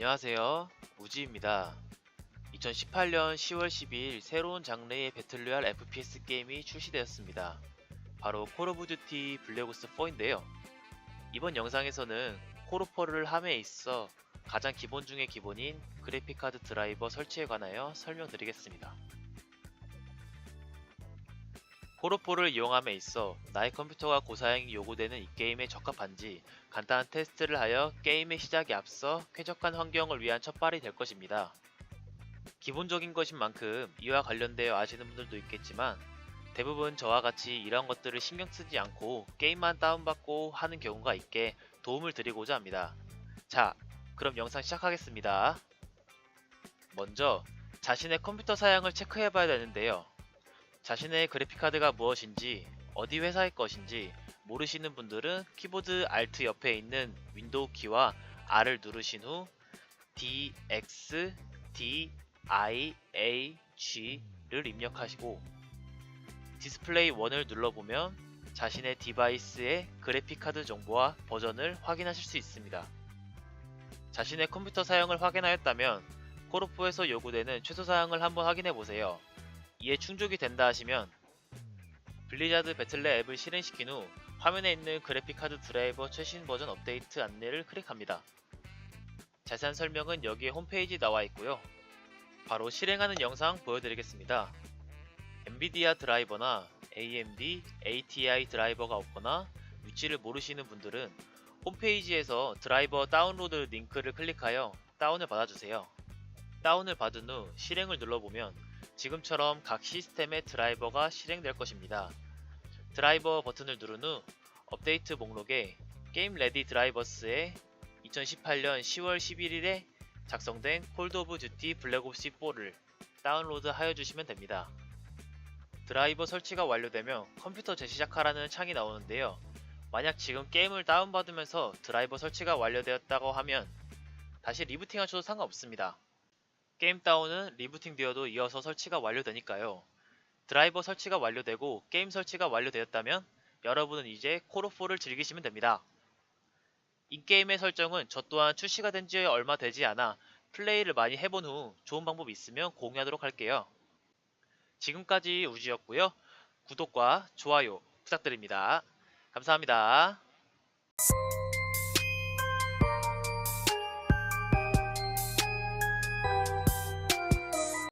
안녕하세요. 우지입니다. 2018년 10월 12일 새로운 장르의 배틀로얄 FPS 게임이 출시되었습니다. 바로 콜 오브 듀티 블랙오스 4인데요. 이번 영상에서는 콜오퍼를 함에 있어 가장 기본 중의 기본인 그래픽카드 드라이버 설치에 관하여 설명드리겠습니다. 콜오퍼를 이용함에 있어 나의 컴퓨터가 고사양이 요구되는 이 게임에 적합한지 간단한 테스트를 하여 게임의 시작에 앞서 쾌적한 환경을 위한 첫발이 될 것입니다. 기본적인 것인 만큼 이와 관련되어 아시는 분들도 있겠지만 대부분 저와 같이 이런 것들을 신경 쓰지 않고 게임만 다운받고 하는 경우가 있게 도움을 드리고자 합니다. 자, 그럼 영상 시작하겠습니다. 먼저 자신의 컴퓨터 사양을 체크해 봐야 되는데요. 자신의 그래픽카드가 무엇인지, 어디 회사의 것인지 모르시는 분들은 키보드 Alt 옆에 있는 윈도우 키와 R을 누르신 후 D, X, D, I, A, G를 입력하시고 디스플레이 1을 눌러보면 자신의 디바이스의 그래픽카드 정보와 버전을 확인하실 수 있습니다. 자신의 컴퓨터 사양을 확인하였다면 콜오프에서 요구되는 최소 사양을 한번 확인해 보세요. 이에 충족이 된다 하시면 블리자드 배틀넷 앱을 실행시킨 후 화면에 있는 그래픽카드 드라이버 최신 버전 업데이트 안내를 클릭합니다. 자세한 설명은 여기에 홈페이지 나와 있고요. 바로 실행하는 영상 보여드리겠습니다. 엔비디아 드라이버나 AMD, ATI 드라이버가 없거나 위치를 모르시는 분들은 홈페이지에서 드라이버 다운로드 링크를 클릭하여 다운을 받아주세요. 다운을 받은 후 실행을 눌러보면 지금처럼 각 시스템의 드라이버가 실행될 것입니다. 드라이버 버튼을 누른 후 업데이트 목록에 게임 레디 드라이버스의 2018년 10월 11일에 작성된 콜드 오브 듀티 블랙옵스 4를 다운로드 하여 주시면 됩니다. 드라이버 설치가 완료되면 컴퓨터 재시작하라는 창이 나오는데요. 만약 지금 게임을 다운받으면서 드라이버 설치가 완료되었다고 하면 다시 리부팅 하셔도 상관없습니다. 게임 다운은 리부팅 되어도 이어서 설치가 완료되니까요. 드라이버 설치가 완료되고 게임 설치가 완료되었다면 여러분은 이제 콜오포를 즐기시면 됩니다. 인게임의 설정은 저 또한 출시가 된 지 얼마 되지 않아 플레이를 많이 해본 후 좋은 방법이 있으면 공유하도록 할게요. 지금까지 우지였고요. 구독과 좋아요 부탁드립니다. 감사합니다.